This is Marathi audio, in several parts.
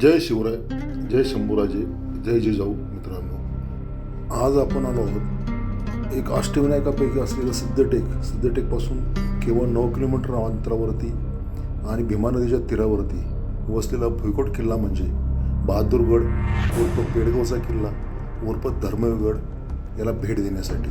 जय शिवराय जय शंभूराजे जय जिजाऊ मित्रांनो. आज आपण आलो आहोत एक अष्टविनायकापैकी असलेलं सिद्धटेक. सिद्धटेकपासून केवळ नऊ किलोमीटर अंतरावरती आणि भीमा नदीच्या तीरावरती वसलेला भुईकोट किल्ला म्हणजे बहादूरगड उर्फ पेडगावचा किल्ला उर्फ धर्मवीरगड याला भेट देण्यासाठी.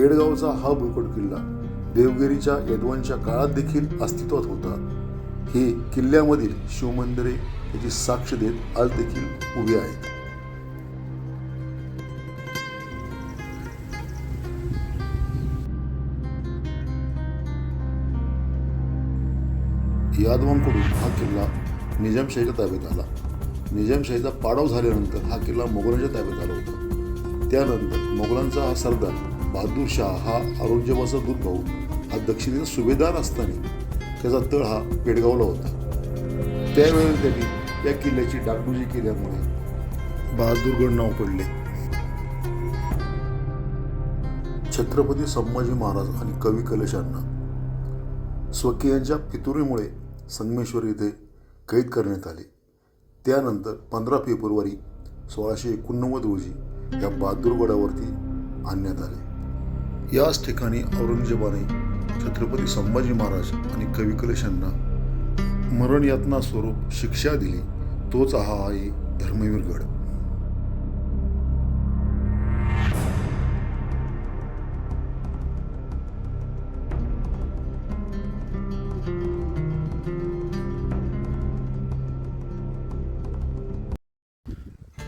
पेडगावचा हा भुईकोट किल्ला देवगिरीच्या यदवांच्या काळात देखील अस्तित्वात होता. हे किल्ल्यामधील शिवमंदिरे याची साक्ष देत आज देखील उभी आहेत. यादवांकडून हा किल्ला निजामशाहीच्या ताब्यात आला. निजामशाहीचा पाडाव झाल्यानंतर हा किल्ला मोगलांच्या ताब्यात आला होता. त्यानंतर मोगलांचा हा सरदार बहादूर शाह हा औरंगजेबाचा दूध भाऊ हा दक्षिणेचा सुभेदार असताना त्याचा तळ हा पेडगावला होता. त्यावेळेस त्यांनी या किल्ल्याची डागडुजी केल्यामुळे बहादूरगड नाव पडले. छत्रपती संभाजी महाराज आणि कवी कलशांना स्वकीयांच्या फितुरीमुळे संगमेश्वर येथे कैद करण्यात आले. त्यानंतर पंधरा फेब्रुवारी सोळाशे एकोणनव्वद रोजी या बहादूरगडावरती आणण्यात आले. याच ठिकाणी औरंगजेबाने छत्रपती संभाजी महाराज आणि कवी कलशांना मरण यातना स्वरूप शिक्षा दिली तोच हा आहे धर्मवीर गड.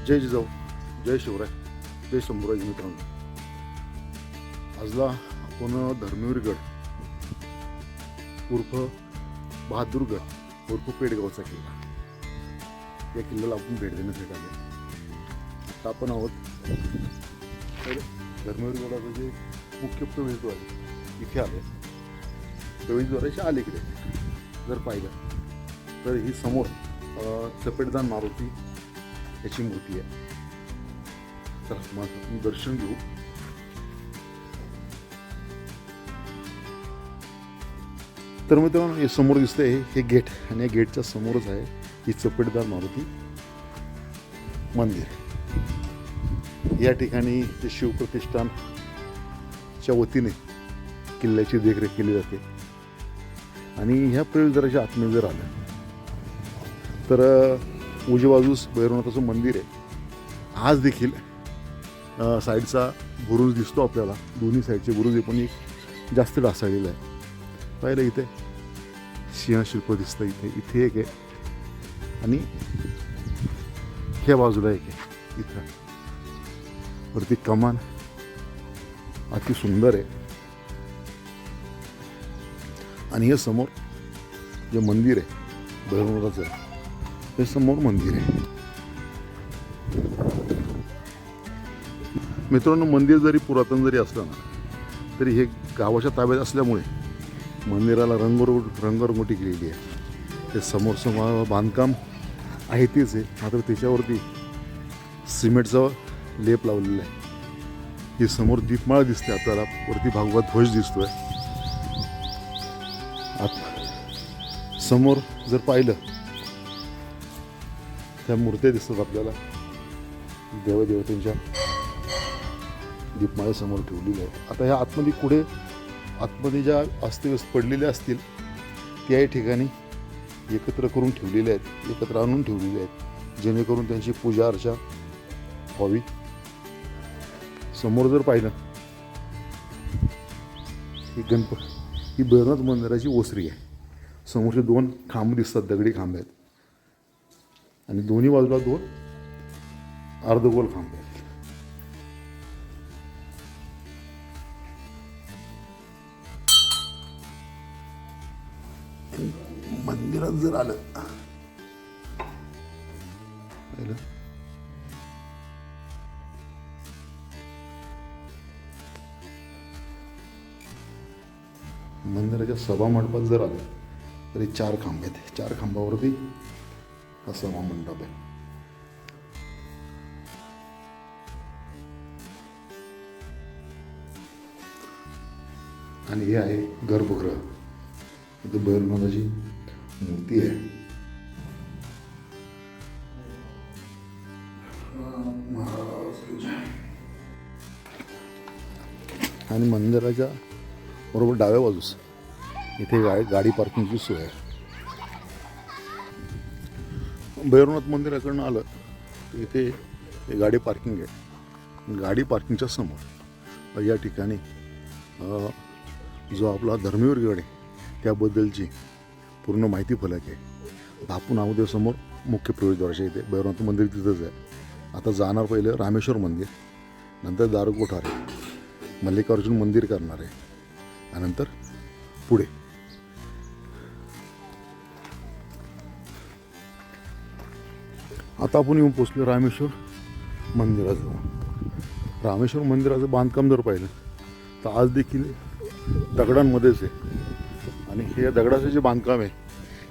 जय जिजाऊ जय शिवराय जय शंभूराज मित्रांनो. आजला आपण धर्मवीरगड उर्फ बहादूरगड उर्फ पेडगावचा किल्ला. या किल्ल्याला आपण भेट देण्यासाठी आलो आता आपण आहोत तर धर्मवीरगडाचं जे मुख्य प्रवेशद्वार आहे इथे आले प्रवेशद्वाराच्या अलीकडे जर पाहिलं तर ही समोर चपेटदान मारुती याची मूर्ती आहे. तर मग दर्शन घेऊ. तर मित्रांनो हे समोर दिसतंय हे गेट आणि या गेटच्या समोरच आहे ही चपेटदार मारुती मंदिर. या ठिकाणी ते शिवप्रतिष्ठानच्या वतीने किल्ल्याची देखरेख केली जाते. आणि ह्या प्रवेशद्वाराच्या आतमध्ये जर आलं तर अ, उजव्या बाजूस भैरवनाथाचं मंदिर आहे. आज देखील साईडचा बुरुज दिसतो आपल्याला. दोन्ही साईडचे बुरुज हे पण एक जास्त ढासळलेलं आहे. पाहिलं इथे? सिंहशिल्प दिसतं इथे इथे एक आहे आणि ह्या बाजूला एक आहे इथं वरती कमान अति सुंदर आहे आणि हे समोर जे मंदिर आहे धर्मराचं हे समोर मंदिर आहे मित्रांनो मंदिर जरी पुरातन जरी असलं ना तरी हे गावाच्या ताब्यात असल्यामुळे मंदिराला रंगरो रंगरंगोटी केलेली आहे. ते समोरचं बांधकाम आहे तेच आहे. मात्र त्याच्यावरती सिमेंटचा लेप लावलेला आहे. ही समोर दीपमाळ दिसते आपल्याला वरती भागवत ध्वज दिसतोय. आत समोर जर पाहिलं त्या मूर्त्या दिसतात आपल्याला. देवदेवतांच्या दीपमाळ्यासमोर ठेवलेल्या आहेत. आता ह्या आतमध्ये पुढे आतमध्ये ज्या अस्तिव्यस्त पडलेल्या असतील त्याही ठिकाणी एकत्र करून ठेवलेल्या आहेत एकत्र आणून ठेवलेल्या आहेत जेणेकरून त्यांची पूजा अर्चा व्हावी. समोर जर पाहिलं ही गणप ही भैरवनाथ मंदिराची ओसरी आहे. समोरचे दोन खांब दिसतात दगडी खांब आहेत. आणि दोन्ही बाजूला दोन अर्धगोल खांब आहेत. उशिराच जर आलं. मंदिराच्या सभा मंडपात जर आलं तरी चार खांब आहेत चार खांबावरती हा सभा मंडप आहे. आणि हे आहे गर्भगृह. इथे बैलनाथाची मूर्ती आहे आणि मंदिराच्या बरोबर डाव्या बाजूस इथे गाडी गाडी पार्किंगची सोय आहे भैरवनाथ मंदिराकडनं आलं तर इथे गाडी पार्किंग आहे गाडी पार्किंगच्या समोर या ठिकाणी जो आपला धर्मवीर गड आहे त्याबद्दलची पूर्ण माहिती फलक आहे. बापू नामदेव समोर मुख्य प्रवेशद्वाराच्या इथे भैरवनाथ मंदिर तिथंच आहे. आता जाणार पहिलं रामेश्वर मंदिर नंतर दारुकोठार आहे मल्लिकार्जुन मंदिर करणार आहे आणि नंतर पुढे. आता आपण येऊन पोचलो रामेश्वर मंदिराजवळ. रामेश्वर मंदिराचं बांधकाम जर पाहिलं तर आज देखील दगडांमध्येच आहे. आणि हे दगडाचं जे बांधकाम आहे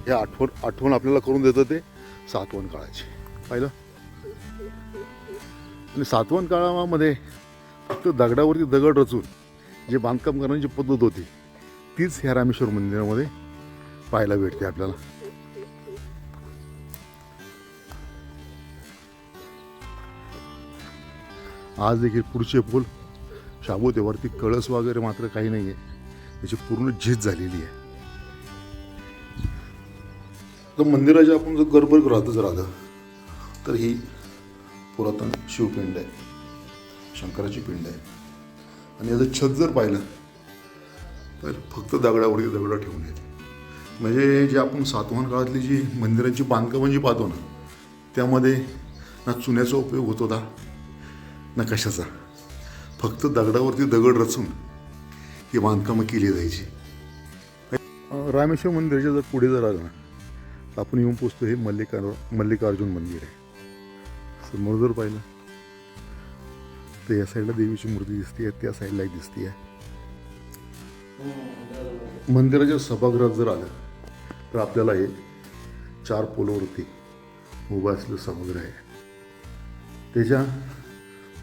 हे आठवण आठवण आपल्याला करून देतं ते सातवण काळाची. पाहिलं? आणि सातवण काळामध्ये फक्त दगडावरती दगड रचून जे बांधकाम करण्याची पद्धत होती तीच ह्या रामेश्वर मंदिरामध्ये पाहायला भेटते आपल्याला. आज देखील पुढचे पूल शाबूत आहे कळस वगैरे मात्र काही नाही आहे त्याची पूर्ण झीज झालेली आहे. तर मंदिराच्या आपण जर गर्भगृहातच राहिलं तर ही पुरातन शिवपिंड आहे. शंकराची पिंड आहे. आणि याचं छत जर पाहिलं तर फक्त दगडावरती दगडं ठेवून येते म्हणजे जे आपण सातवाहन काळातली जी मंदिरांची बांधकामं जी पाहतो ना त्यामध्ये ना चुन्याचा उपयोग होत होता ना कशाचा. फक्त दगडावरती दगड रचून ही बांधकामं केली जायची. रामेश्वर मंदिराच्या जर पुढे जर आलं ना आपण येऊन पोचतो हे मल्लिकार मल्लिकार्जुन मंदिर आहे. समोर जर पाहिलं तर या साईडला देवीची मूर्ती दिसते आहे त्या साईडला एक दिसते आहे मंदिराच्या सभागृहात जर आलं तर आपल्याला हे चार पोलवरती उभा असलेलं सभागृह आहे. त्याच्या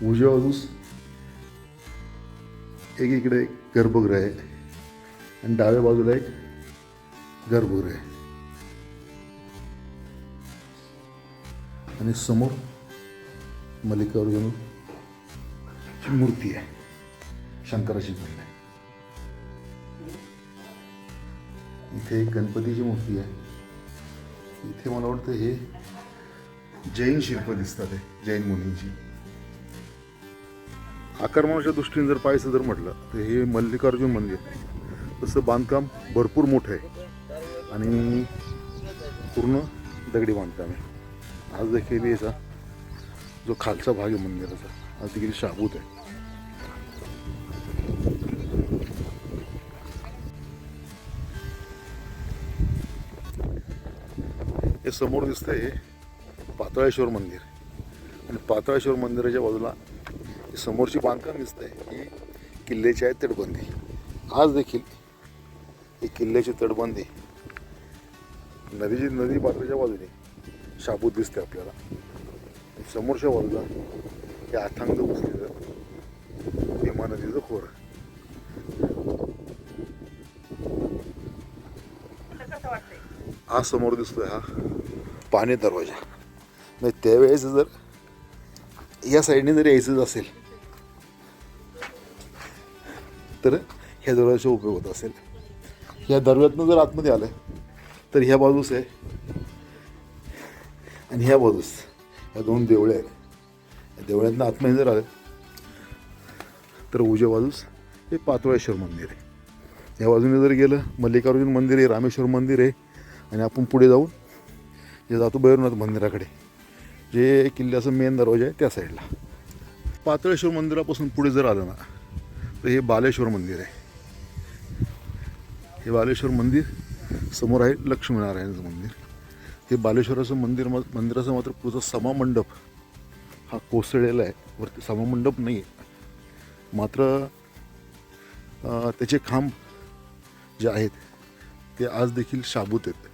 उजव्या बाजूस एक इकडे एक गर्भगृह आहे आणि डाव्या बाजूला एक गर्भगृह आहे. आणि समोर मल्लिकार्जुन ची मूर्ती आहे. शंकराची मूर्ती आहे. इथे एक गणपतीची मूर्ती आहे. इथे मला वाटतं हे जैन शिल्प दिसतात हे जैन मुनींची. आकारमानाच्या दृष्टीने जर पाहायचं जर म्हटलं तर हे मल्लिकार्जुन मंदिर तसं बांधकाम भरपूर मोठं आहे. आणि पूर्ण दगडी बांधकाम आहे. आज देखील याचा जो खालचा भाग आहे मंदिराचा आज देखील शाबूत आहे. हे समोर दिसतंय हे मंदिर. आणि पातळेश्वर मंदिराच्या बाजूला समोरची बांधकाम दिसतंय ही किल्ल्याची आहे तटबंदी. आज देखील ही किल्ल्याची तटबंदी. नदीची नदी पात्राच्या बाजूने. शाबूत दिसते आपल्याला. समोरच्या बाजूला हे अथांग बसलेलं भीमा नदीचं खोर. हा समोर दिसतोय हा. पाणी दरवाजा. म्हणजे त्यावेळेस जर या साईडने जर यायचं असेल तर ह्या दरवाजाचा उपयोग होत असेल. ह्या दरव्यातनं जर आतमध्ये आलं तर ह्या बाजूस आहे आणि ह्या बाजूस ह्या दोन देवळे आहेत. या देवळ्यातनं आतमध्ये जर आलं तर उजव्या बाजूस हे पातोळेश्वर मंदिर आहे. या बाजूने जर गेलं मल्लिकार्जुन मंदिर आहे रामेश्वर मंदिर आहे आणि आपण पुढे जाऊन जे जातो भैरवनाथ मंदिराकडे जे किल्ल्याचं मेन दरवाजा आहे त्या साईडला पातळेश्वर मंदिरापासून पुढे जर आलं ना तर हे बालेश्वर मंदिर आहे. हे बालेश्वर मंदिर समोर आहे लक्ष्मीनारायणाचं मंदिर. हे बालेश्वराचं मंदिर म- मंदिराचं मात्र पुढचा समामंडप हा कोसळलेला आहे. वरती समामंडप नाही आहे मात्र त्याचे खांब जे आहेत ते आज देखील शाबूत आहेत.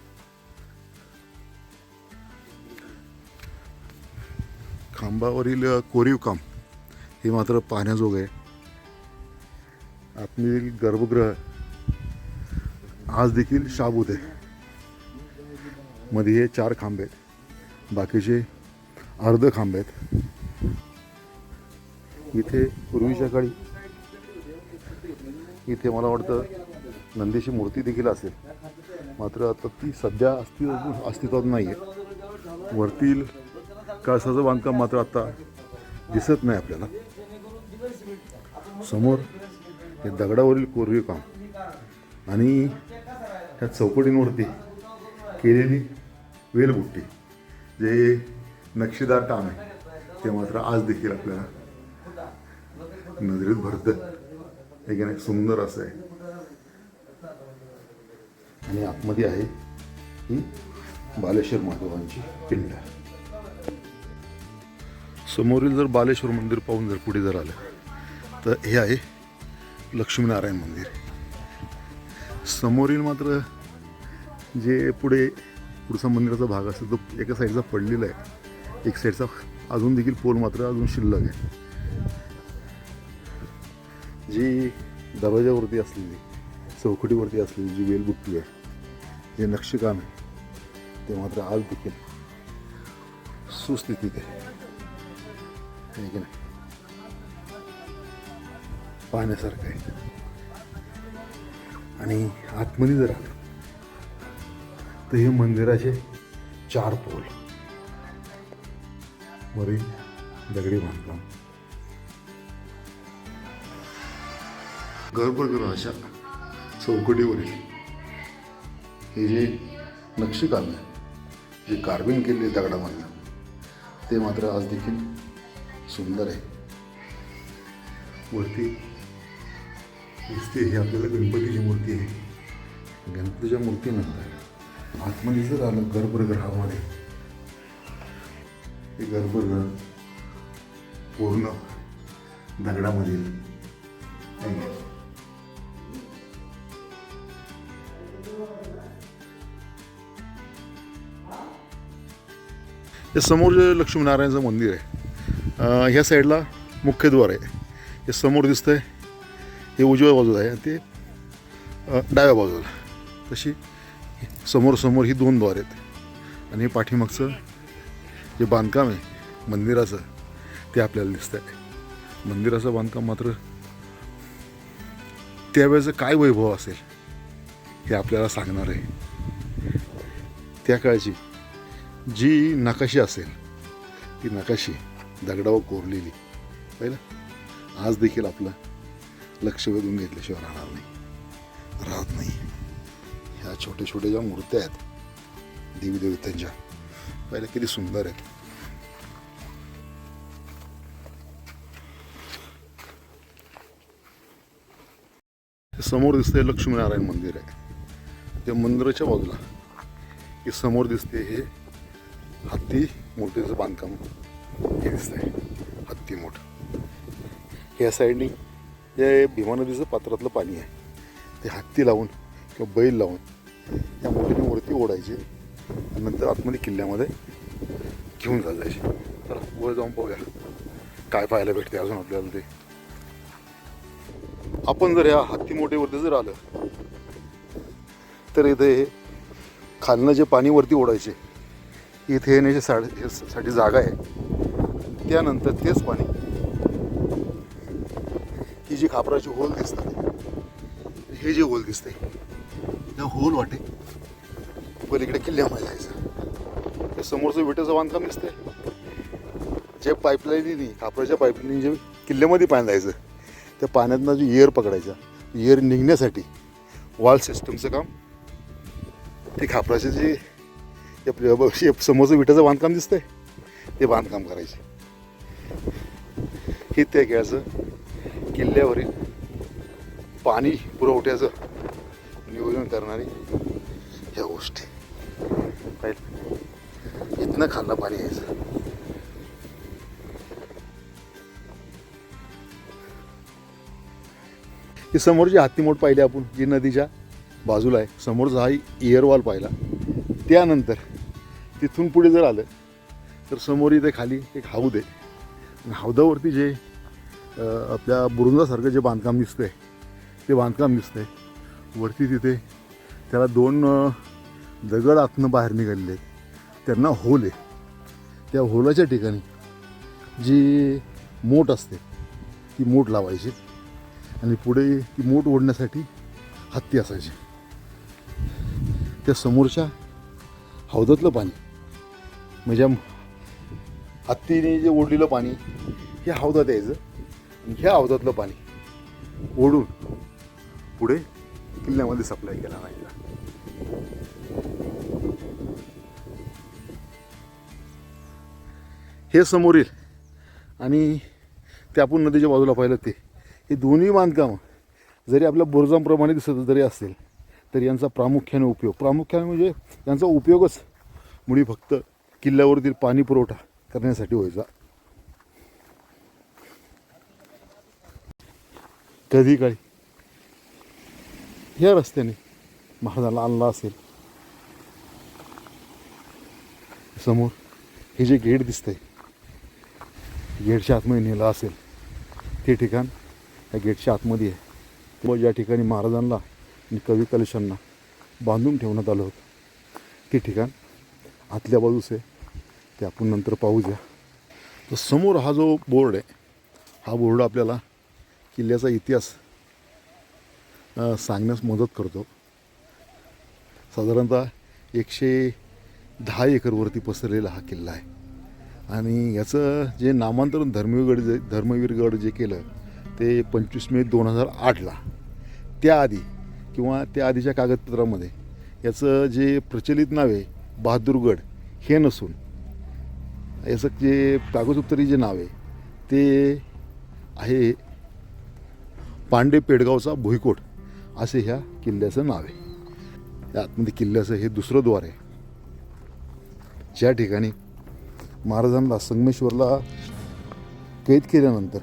खांबावरील कोरीव काम हे मात्र पाहण्याजोगं आहे. आत्मील गर्भगृह आज देखील शाबूत आहे. मध्ये हे चार खांबे आहेत. बाकीचे अर्ध खांबे आहेत. इथे पूर्वीच्या काळी इथे मला वाटतं नंदीची मूर्ती देखील असेल. मात्र आता ती सध्या अस्तित्व अस्तित्वात नाही आहे वरतील कळसाचं बांधकाम मात्र आता दिसत नाही आपल्याला. समोर हे दगडावरील कोरीव काम आणि त्या चौकटींवरती केलेली वेलबुट्टी जे नक्षीदार काम आहे ते मात्र आज देखील आपल्याला नजरेत भरतं एक एक सुंदर असं आहे. आणि आतमध्ये आहे ही बालेश्वर महादेवांची पिंड. समोरील जर बालेश्वर मंदिर पाहून जर पुढे जर आलं तर हे आहे लक्ष्मीनारायण मंदिर. समोरील मात्र जे पुढे पुढचा मंदिराचा भाग असतो तो एका साईडचा पडलेला आहे. एक साईडचा अजून देखील पोल मात्र अजून शिल्लक आहे. जी दरवाजावरती असलेली चौकटीवरती असलेली जी वेलबुट्टी आहे जे नक्षीकाम आहे ते मात्र आज देखील सुस्थितीत आहे. आहे की नाही? पाहण्यासारखं आहे. आणि आतमध्ये जर आलं तर हे मंदिराचे चार पोल. वरील दगडी बांधकाम. गर्भगृह अशा चौकटीवरील. हे जे नक्षीकाम आहे जे कार्विंग केले दगडामधलं ते मात्र आज देखील सुंदर आहे. वरती दिसते ही आपल्याला गणपतीची मूर्ती आहे. गणपतीच्या मूर्तीनंतर आतमध्ये जर आलं गर्भगृहामध्ये. ते गर्भगृह पूर्ण दगडामध्ये या समोर जे लक्ष्मीनारायणचं मंदिर आहे ह्या साईडला मुख्यद्वार आहे. हे समोर दिसतंय हे उजव्या बाजूला आहे ते डाव्या बाजूला. तशी समोर समोर ही दोन द्वार आहेत. आणि हे पाठीमागचं जे बांधकाम आहे मंदिराचं ते आपल्याला दिसतं आहे मंदिराचं बांधकाम मात्र त्यावेळेचं काय वैभव असेल हे आपल्याला सांगणार आहे. त्या काळची जी नकाशी असेल ती नकाशी दगडावर कोरलेली पहिलं? आज देखील आपलं लक्ष वेधून घेतल्याशिवाय राहणार नाही. राहत नाही. ह्या छोट्या छोट्या ज्या मूर्त्या आहेत देवी देवतांच्या पहिल्या किती सुंदर आहेत. समोर दिसतंय लक्ष्मीनारायण मंदिर आहे. त्या मंदिराच्या बाजूला हे समोर दिसते हे हत्ती मोठेचं बांधकाम. हे दिसतंय हत्ती मोठ. ह्या साईडनी जे भीमा नदीचं पात्रातलं पाणी आहे. ते हत्ती लावून किंवा बैल लावून त्या मोठीने वरती ओढायचे आणि नंतर आतमध्ये किल्ल्यामध्ये घेऊन जायचे. चला वर जाऊन पाहूया. काय पाहायला भेटते अजून आपल्याला ते. आपण जर या हत्ती मोठेवरती जर आलं तर इथे हे खालनं जे पाणी वरती ओढायचे इथे येण्याची सा- साठी जागा आहे. त्यानंतर तेच पाणी ही जी खापराची होल दिसतात हे जे होल दिसते त्या होल वाटे. पलीकडे किल्ल्यामध्ये जायचं. हे समोरचं विटेचं बांधकाम दिसतंय. जे पाईपलाईनी खापराच्या पाईपलाईनी जे किल्ल्यामध्ये पाणी जायचं त्या पाण्यातनं जो एअर पकडायचा एअर निघण्यासाठी वॉल सिस्टमचं काम. ते खापराचे जे आपल्या समोरचं विटाचं बांधकाम दिसतंय ते बांधकाम करायचे. हे त्या घ्यायचं किल्ल्यावरील पाणी पुरवठ्याचं नियोजन करणारी ह्या गोष्टी. पाहिलं? इथनं खाल्लं पाणी यायचं. ही समोरची हत्तीमोठ पाहिली आपण जी नदीच्या बाजूला आहे. समोरचा हा इयरवॉल पाहिला. त्यानंतर तिथून पुढे जर आलं तर समोर इथे खाली एक हौद आहे आणि हौदावरती जे आपल्या बुरुंजासारखं जे बांधकाम दिसतंय ते बांधकाम दिसतंय. वरती तिथे त्याला दोन दगड आतनं बाहेर निघालेले. आहेत त्यांना होल. आहे त्या होलाच्या ठिकाणी जी मोठ असते ती मोठ लावायची आणि पुढे ती मोठ ओढण्यासाठी हत्ती असायची. त्या समोरच्या हौदातलं पाणी म्हणजे हत्तीने जे ओढलेलं पाणी हे हौदात यायचं आणि ह्या हौदातलं पाणी ओढून पुढे किल्ल्यामध्ये सप्लाय केला नाही. हे समोरील आणि ते आपण नदीच्या बाजूला पाहिलं ते. हे दोन्ही बांधकाम जरी आपल्या बुरजांप्रमाणे दिसत जरी असेल तरी यांचा प्रामुख्याने उपयोग. प्रामुख्याने म्हणजे यांचा उपयोगच मुळी फक्त किल्ल्यावरतील पाणी पुरवठा करण्यासाठी व्हायचा. कधी काळी या रस्त्याने महाराजांना आणला असेल समोर हे जे गेट दिसतंय गेटच्या आतमध्ये नेलं असेल ते ठिकाण या गेटच्या आतमध्ये आहे किंवा ज्या ठिकाणी महाराजांना आणि कवी कलशांना बांधून ठेवण्यात आलं होतं ते ठिकाण आतल्या बाजूस आहे ते आपण नंतर पाहू द्या तर समोर हा जो बोर्ड आहे हा बोर्ड आपल्याला किल्ल्याचा इतिहास सांगण्यास मदत करतो. साधारणतः एकशे दहा एकरवरती पसरलेला हा किल्ला आहे. आणि याचं जे नामांतरण धर्मवीरगड जे धर्मवीरगड जे केलं ते पंचवीस मे दोन हजार आठला. त्याआधी किंवा त्या आधीच्या कागदपत्रामध्ये याचं जे प्रचलित नाव आहे बहादूरगड हे नसून याचं जे कागदोपत्री जे नाव आहे ते आहे पांडे पेडगावचा भुईकोट. असे ह्या किल्ल्याचं नाव आहे. या आतमध्ये किल्ल्याचं हे दुसरं द्वार आहे. ज्या ठिकाणी महाराजांना संगमेश्वरला कैद केल्यानंतर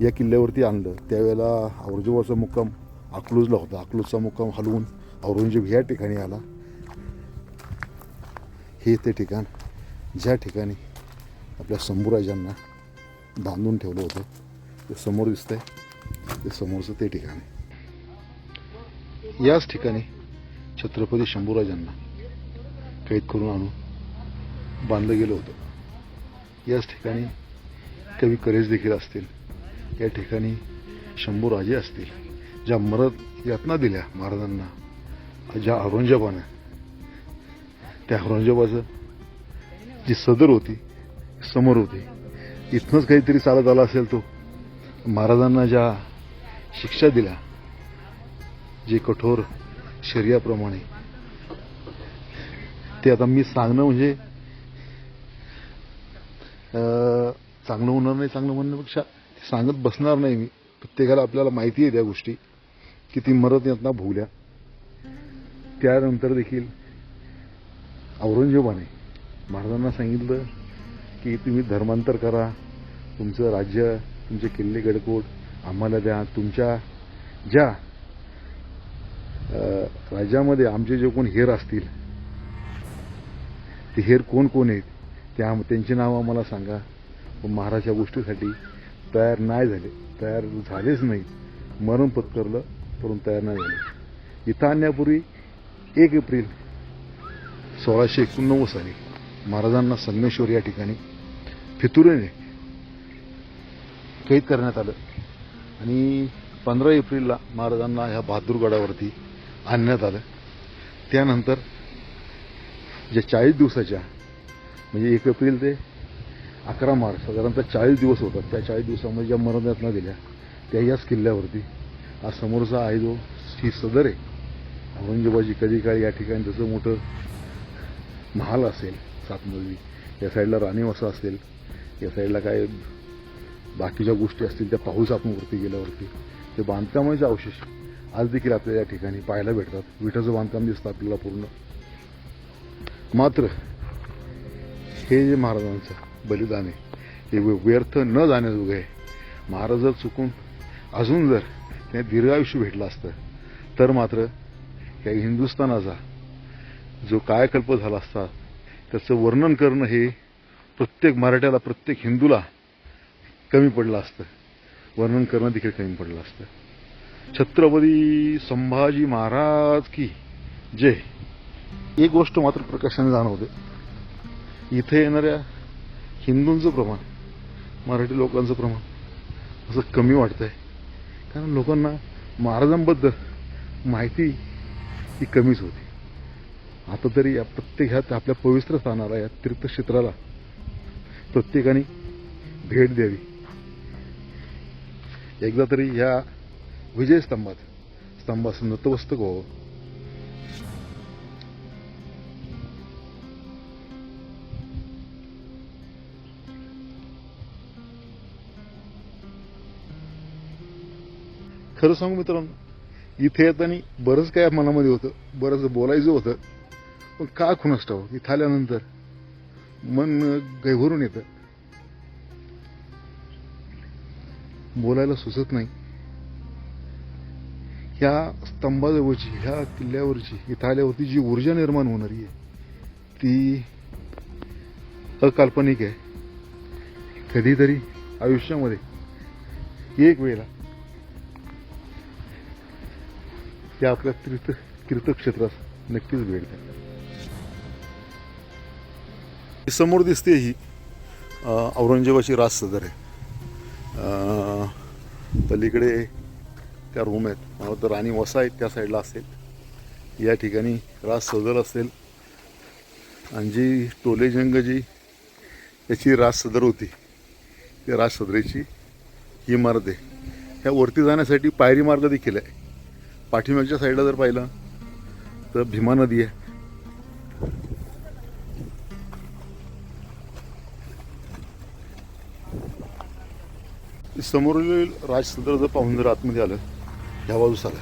या किल्ल्यावरती आणलं त्यावेळेला औरंगजेबाचा मुक्काम अकलूजला होता. अकलूजचा मुक्काम हलवून औरंगजेब ह्या ठिकाणी आला. हे ते ठिकाण ज्या ठिकाणी आपल्या शंभूराजांना बांधून ठेवलं होतं ते समोर दिसतंय. ते समोरचं ते ठिकाण. याच ठिकाणी छत्रपती शंभूराजांना कैद करून आणून बांधलं गेलं होतं. याच ठिकाणी कवी करेज देखील असतील. या ठिकाणी शंभूराजे असतील ज्या मरत यातना दिल्या महाराजांना ज्या औरंगजेबानं. त्या औरंगजेबाचं जी सदर होती समोर होती इथनंच काहीतरी चालत आला असेल तो. महाराजांना ज्या शिक्षा दिल्या जे कठोर शर्याप्रमाणे ते आता मी सांगणं म्हणजे चांगलं होणार नाही चांगलं म्हणण्यापेक्षा सांगत बसणार नाही मी. प्रत्येकाला आपल्याला माहिती आहे त्या गोष्टी की ती मरत यातना भोगल्या. त्यानंतर देखील औरंगजेबाने महाराजांना सांगितलं की तुम्ही धर्मांतर करा तुमचं राज्य तुमचे किल्ले गडकोट आम्हाला द्या. तुमच्या ज्या राज्यामध्ये आमचे जे कोण हेर असतील ते हेर कोण कोण आहेत त्या त्यांची नावं आम्हाला सांगा. पण महाराज या गोष्टीसाठी तयार नाही झाले. तयार झालेच नाही मरण पत्करलं परंतु तयार नाही झाले. इथं आणण्यापूर्वी एक एप्रिल सोळाशे एकोणनव्वद साली महाराजांना संगमेश्वर या ठिकाणी फितुरेने कैद करण्यात आलं. आणि पंधरा एप्रिलला महाराजांना ह्या बहादूरगडावरती आणण्यात आलं. त्यानंतर ज्या चाळीस दिवसाच्या म्हणजे एक एप्रिल ते अकरा मार्च साधारणतः चाळीस दिवस होतात. त्या चाळीस दिवसामध्ये ज्या मरणयातना दिल्या त्या याच किल्ल्यावरती हा समोरचा आहे जो ही सदर आहे औरंगजेबाजी कधी काळी या ठिकाणी जसं मोठं महाल असेल सातमजली या साईडला राणीवासा असेल या साईडला काय बाकीच्या गोष्टी असतील त्या पाहूच आपण वरती गेल्यावरती. ते बांधकामाचे अवशेष आज देखील आपल्याला या ठिकाणी पाहायला भेटतात. विठाचं बांधकाम दिसतं आपल्याला पूर्ण. मात्र हे जे महाराजांचं बलिदान आहे हे व्य- व्यर्थ न जाण्याजोगं आहे. महाराज जर चुकून अजून जर त्याने दीर्घायुष्य भेटलं असतं तर मात्र या हिंदुस्थानाचा जो कायकल्प झाला असता त्याचं वर्णन करणं हे प्रत्येक मराठ्याला प्रत्येक हिंदूला कमी पडलं असतं. वर्णन करणं देखील कमी पडलं असतं. छत्रपती संभाजी महाराज की जय. एक गोष्ट मात्र प्रकाशाने जाणवते. इथे येणाऱ्या हिंदूंचं प्रमाण मराठी लोकांचं प्रमाण असं कमी वाटतंय. कारण लोकांना महाराजांबद्दल माहिती ही कमीच होती. आता तरी या प्रत्येक ह्यात आपल्या पवित्र स्थानाला या तीर्थक्षेत्राला प्रत्येकाने भेट द्यावी. एकदा तरी ह्या विजयस्तंभात स्तंभास नतमस्तक व्हावं. खरं सांगू मित्रांनो इथे येताना बरंच काय मनामध्ये होतं बरंच बोलायचं होतं पण का खुनच इथं आल्यानंतर मन गैभरून येतं. बोलायला सुचत नाही. ह्या स्तंभाजवळची ह्या किल्ल्यावरची इथं आल्यावरती जी ऊर्जा निर्माण होणारी आहे ती अकाल्पनिक आहे. कधीतरी आयुष्यामध्ये एक वेळेला त्या आपल्या तीर्थ तीर्थक्षेत्रास नक्कीच भेट द्या समोर दिसते ही औरंगजेबाची राज सदर आहे पलीकडे त्या रूम आहेत. मला तर राणी वसा आहेत त्या साईडला असेल. या ठिकाणी राज सदर असेल. आणि जी टोलेजंग जी याची राज सदर होती. त्या राज सदरेची ही इमारत आहे. ह्या वरती जाण्यासाठी पायरी मार्ग देखील आहे. पाठीमागच्या साईडला जर पाहिलं तर भीमा नदी आहे. समोरील राजसदर जर पाहून जर आतमध्ये आलं ह्या बाजूस आलं.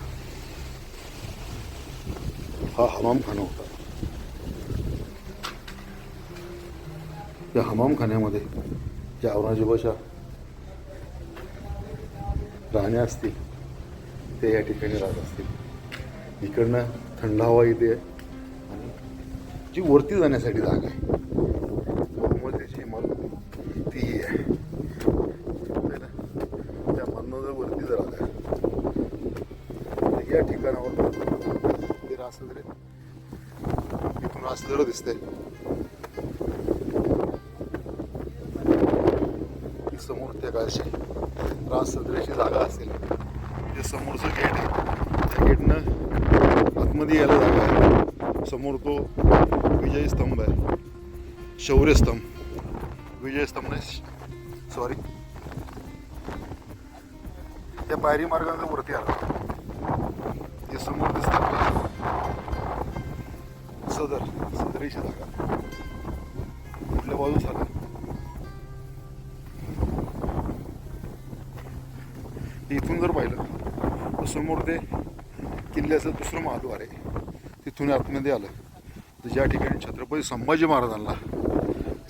हा हमामखाना होता. या हमामखान्यामध्ये ज्या औरंगजेबाच्या राहण्या असतील ते या ठिकाणी राहत असतील. इकडनं थंड हवा येते आणि जी वरती जाण्यासाठी जागा आहे. इथून दिसते ही समोर त्या काळशी रासदरेची जागा असेल. ते समोरचं गेट आहे. त्या गेटनं आतमध्ये यायला जागा आहे. समोर तो विजय स्तंभ आहे. शौर्यस्तंभ विजय स्तंभ नाही सॉरी त्या पायरी मार्गाने वरती आला. सदरीची जागा कुठल्या बाजूस आलं? इथून जर पाहिलं तर समोर ते किल्ल्याचं दुसरं महाद्वार आहे. तिथून आतमध्ये आलं. तर ज्या ठिकाणी छत्रपती संभाजी महाराजांना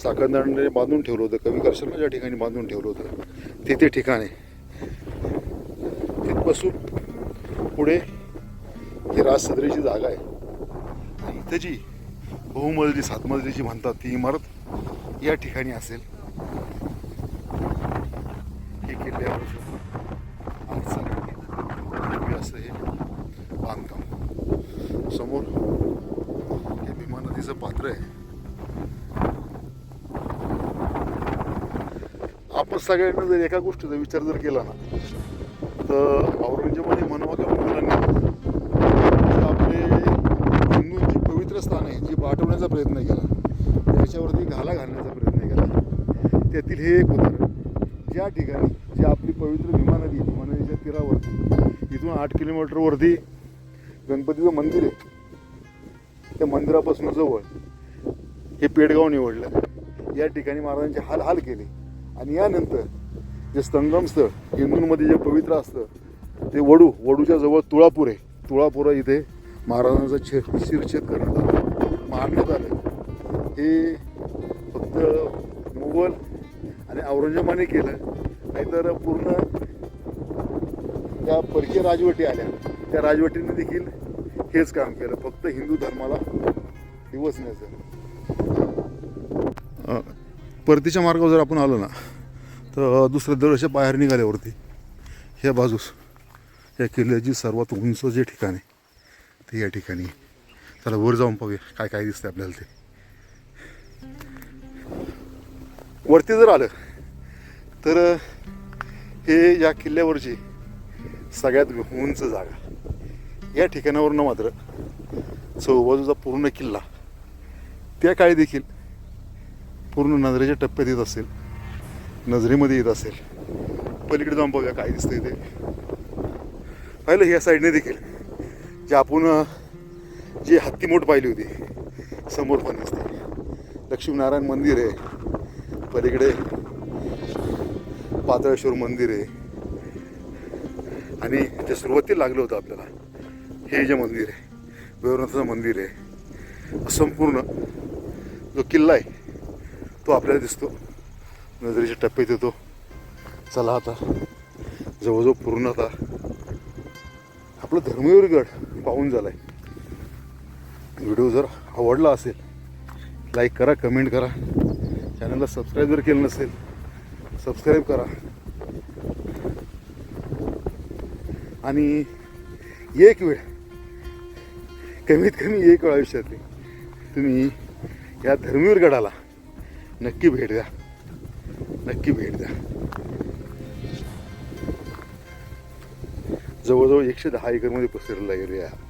साखरदांडे बांधून ठेवलं होतं कवी कर्शनला ज्या ठिकाणी बांधून ठेवलं होतं ते ते ठिकाण आहे. तिथपासून पुढे ही राजसदरीची जागा आहे. आणि इथं जी बहुमजली सातमजलीची म्हणतात ती इमारत या ठिकाणी असेल. हे किल्ल्यावर असं हे बांधकाम. समोर हे भीमा नदीचं पात्र आहे. आपण सगळ्यांना जर एका गोष्टीचा विचार जर केला ना तर औरंगजेबाने म्हणावं किंवा मुघलांनी जे आपले हिंदूंची पवित्र स्थान आहे प्रयत्न केला. त्याच्यावरती घाला घालण्याचा प्रयत्न केला. त्यातील हे एक उदाहरण. ज्या ठिकाणी जी आपली पवित्र भीमा नदी भीमा नदीच्या तीरावरती इथून आठ किलोमीटरवरती गणपतीचं मंदिर आहे. त्या मंदिरापासून जवळ हे पेडगाव निवडलं. या ठिकाणी महाराजांचे हाल हाल केले. आणि यानंतर जे संगम हिंदूंमध्ये जे पवित्र असतं ते वडू वडूच्या जवळ तुळापूर आहे. तुळापूर इथे महाराजांचा छे शिरछेद करण्यात हे फक्त मुघल आणि औरंगजेबाने केलं. नाहीतर पूर्ण त्या परकीय राजवटी आल्या त्या राजवटीने देखील हेच काम केलं. फक्त हिंदू धर्माला दिवसण्याचं परतीच्या मार्गावर जर आपण आलो ना तर दुसऱ्या दरवर्षी बाहेर निघाल्यावरती ह्या बाजूस या किल्ल्याची सर्वात उंच जे ठिकाण आहे ते या ठिकाणी चला वर जाऊन पाहूया काय काय दिसतंय आपल्याला ते. वरती जर आलं तर हे या किल्ल्यावरची सगळ्यात उंच जागा. या ठिकाणावरनं मात्र चौबाजूचा पूर्ण किल्ला त्या काळी देखील पूर्ण नजरेच्या टप्प्यात येत असेल नजरेमध्ये येत असेल. पलीकडे जाऊन पाहूया काय दिसतंय ते. पाहिलं ह्या साईडने देखील जे आपण जी हत्तीमोठ पाहिली होती समोर पण दिसते. लक्ष्मीनारायण मंदिर आहे. पलीकडे पातळेश्वर मंदिर आहे. आणि ते सुरुवातीला लागलं होतं आपल्याला. हे जे मंदिर आहे भैरवनाथाचं मंदिर आहे संपूर्ण जो किल्ला आहे तो आपल्याला दिसतो. नजरेच्या टप्प्यात येतो. चला आता जवळजवळ पूर्ण आता आपलं धर्मवीरगड गड झाला आहे व्हिडिओ जर आवडला असेल लाईक करा कमेंट करा. चॅनलला सबस्क्राईब जर केलं नसेल सबस्क्राईब करा. आणि एक वेळ कमीत कमी एक वेळ आयुष्यातली तुम्ही या धर्मवीर गडाला नक्की भेट द्या. नक्की भेट द्या. जवळजवळ एकशे दहा एकरमध्ये पसरला गेले आहे